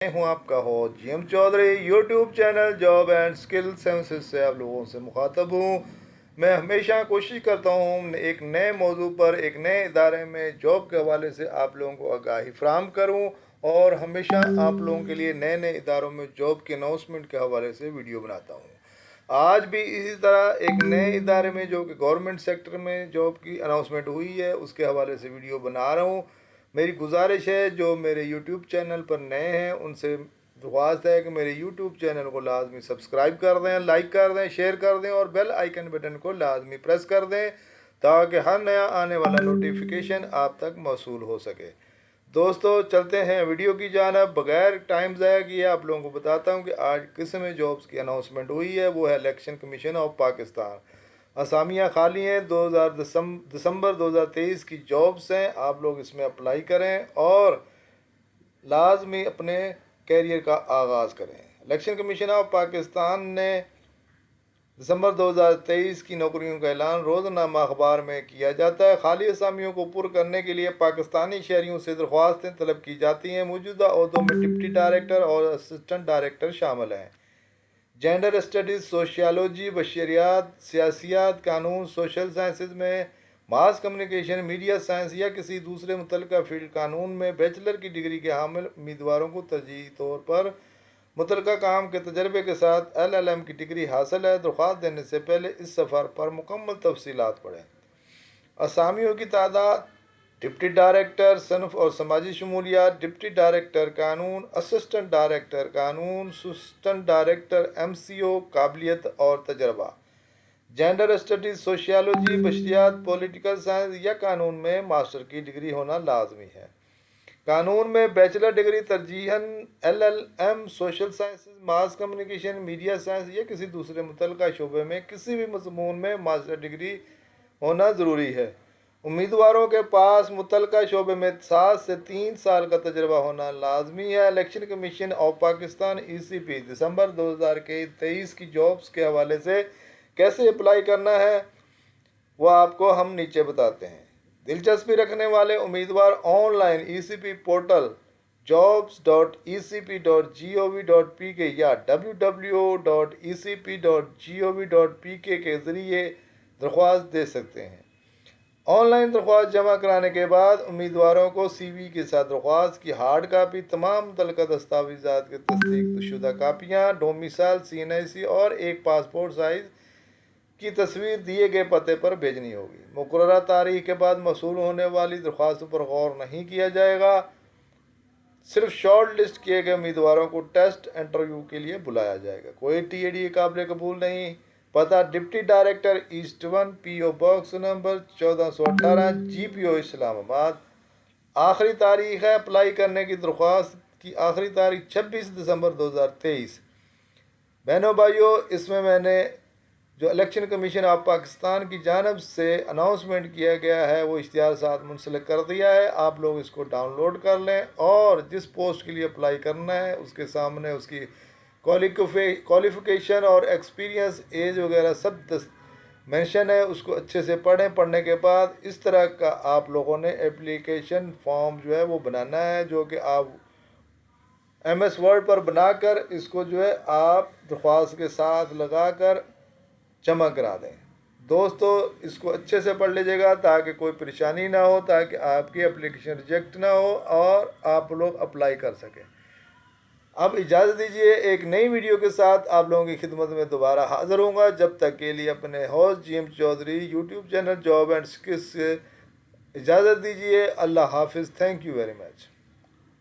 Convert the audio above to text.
मैं हूँ आपका हो G M Chaudhary YouTube channel job and skill senses से आप लोगों से मुखातब हूँ। मैं हमेशा कोशिश करता हूँ एक नए मौजू पर, एक नए इदारे में जॉब के हवाले से आप लोगों को आगाही फ्राहम करूँ और हमेशा आप लोगों के लिए नए नए इदारों में जॉब के अनाउंसमेंट के हवाले से वीडियो बनाता हूँ। आज भी इसी तरह एक नए इदारे में, जो कि गवर्नमेंट सेक्टर में जॉब की अनाउंसमेंट हुई है, उसके हवाले से वीडियो बना रहा हूँ। मेरी गुजारिश है, जो मेरे यूट्यूब चैनल पर नए हैं, उनसे दरख्वास्त है कि मेरे यूट्यूब चैनल को लाजमी सब्सक्राइब कर दें, लाइक कर दें, शेयर कर दें और बेल आइकन बटन को लाजमी प्रेस कर दें, ताकि हर नया आने वाला नोटिफिकेशन आप तक मौसू हो सके। दोस्तों, चलते हैं वीडियो की जानब। बगैर टाइम ज़ाया किए आप लोगों को बताता हूँ कि आज किसमें जॉब्स की अनाउंसमेंट हुई है, वो है इलेक्शन कमीशन ऑफ़ पाकिस्तान असामियाँ खाली हैं 2000 दिसंबर 2023 की जॉब्स हैं, आप लोग इसमें अप्लाई करें और लाजमी अपने कैरियर का आगाज़ करें। इलेक्शन कमीशन ऑफ़ पाकिस्तान ने दिसंबर 2023 की नौकरियों का ऐलान रोज़नामा अखबार में किया जाता है। खाली असामियों को पुर करने के लिए पाकिस्तानी शहरीों से दरख्वास्तें तलब की जाती हैं। मौजूदा अहदों में डिप्टी डायरेक्टर और असिस्टेंट डायरेक्टर शामिल हैं। जेंडर स्टडीज़ सोशियालॉजी बशरियात सियासियात कानून सोशल साइंसिस में मास कम्युनिकेशन मीडिया साइंस या किसी दूसरे मुतल फ़ील्ड कानून में बैचलर की डिग्री के हामिल उम्मीदवारों को तरजीही तौर पर मुतल काम के तजर्बे के साथ एल एल एम की डिग्री हासिल है। दरख्वास्त देने से पहले इस सफ़र पर मुकम्मल तफसीत पढ़ें। असामियों की तादाद डिप्टी डायरेक्टर, सनफ और समाजी शमूलियात, डिप्टी डायरेक्टर कानून, असिस्टेंट डायरेक्टर कानून assistant director M C O काबिलियत और तजर्बा। जेंडर स्टडीज़, सोशियालॉजी बशरियात पॉलिटिकल साइंस या कानून में मास्टर की डिग्री होना लाजमी है। कानून में bachelor degree, तरजीहन L L M social science mass communication, media science या किसी दूसरे मुतल शोबे में, किसी भी मजमून में मास्टर डिग्री होना ज़रूरी है। उम्मीदवारों के पास मुतल शोबे में सात से तीन साल का तजर्बा होना लाजमी है। Election commission of Pakistan E C P दिसंबर दो हज़ार के तेईस की जॉब्स के हवाले से कैसे अप्लाई करना है, वह आपको हम नीचे बताते हैं। दिलचस्पी रखने वाले उम्मीदवार online E C P portal jobs dot E C P dot G O V dot P K या W W O dot E C P dot G O V dot P K के ज़रिए दरख्वास्त दे सकते हैं। Online दरख्वास्त जमा कराने के बाद उम्मीदवारों को सीवी के साथ दरख्वास्त की हार्ड कापी, तमाम मुतल दस्तावेजा की तस्दीक शुदा कापियाँ, डोमिसाइल सी एन आई सी और एक पासपोर्ट साइज़ की तस्वीर दिए गए पते पर भेजनी होगी। मुकर तारीख के बाद मसूल होने वाली दरख्वास्तों पर गौर नहीं किया जाएगा। सिर्फ़ शॉर्ट लिस्ट किए गए उम्मीदवारों को टेस्ट इंटरव्यू के लिए बुलाया जाएगा। कोई टी ए डी काबिल कबूल नहीं। पता deputy director east one P O box number चौदह सौ अठारह जी पी ओ इस्लामाबाद आखिरी तारीख है अप्लाई करने की दरख्वास्त की आखिरी तारीख छब्बीस दिसंबर दो हज़ार तेईस। बहनों भाइयों, इसमें मैंने जो इलेक्शन कमीशन ऑफ़ पाकिस्तान की जानब से अनाउंसमेंट किया गया है, वो इश्तहार साथ मुंसलिक कर दिया है। आप लोग इसको डाउनलोड कर लें और जिस पोस्ट के लिए अप्लाई करना है, उसके सामने उसकी क्वालिफिकेशन और एक्सपीरियंस एज वगैरह सब मेंशन है, उसको अच्छे से पढ़ें। पढ़ने के बाद इस तरह का आप लोगों ने एप्लीकेशन फॉर्म जो है वो बनाना है, जो कि आप एम एस वर्ड पर बनाकर इसको जो है आप दरख्वास्त के साथ लगाकर जमा करा दें। दोस्तों, इसको अच्छे से पढ़ लीजिएगा ताकि कोई परेशानी ना हो, ताकि आपकी एप्लीकेशन रिजेक्ट ना हो और आप लोग अप्लाई कर सकें। अब इजाज़त दीजिए एक नई वीडियो के साथ आप लोगों की खिदमत में दोबारा हाज़िर होंगे जब तक के लिए अपने हौस G M Chaudhary YouTube channel job and skills से इजाज़त दीजिए। अल्लाह हाफिज़। Thank you very much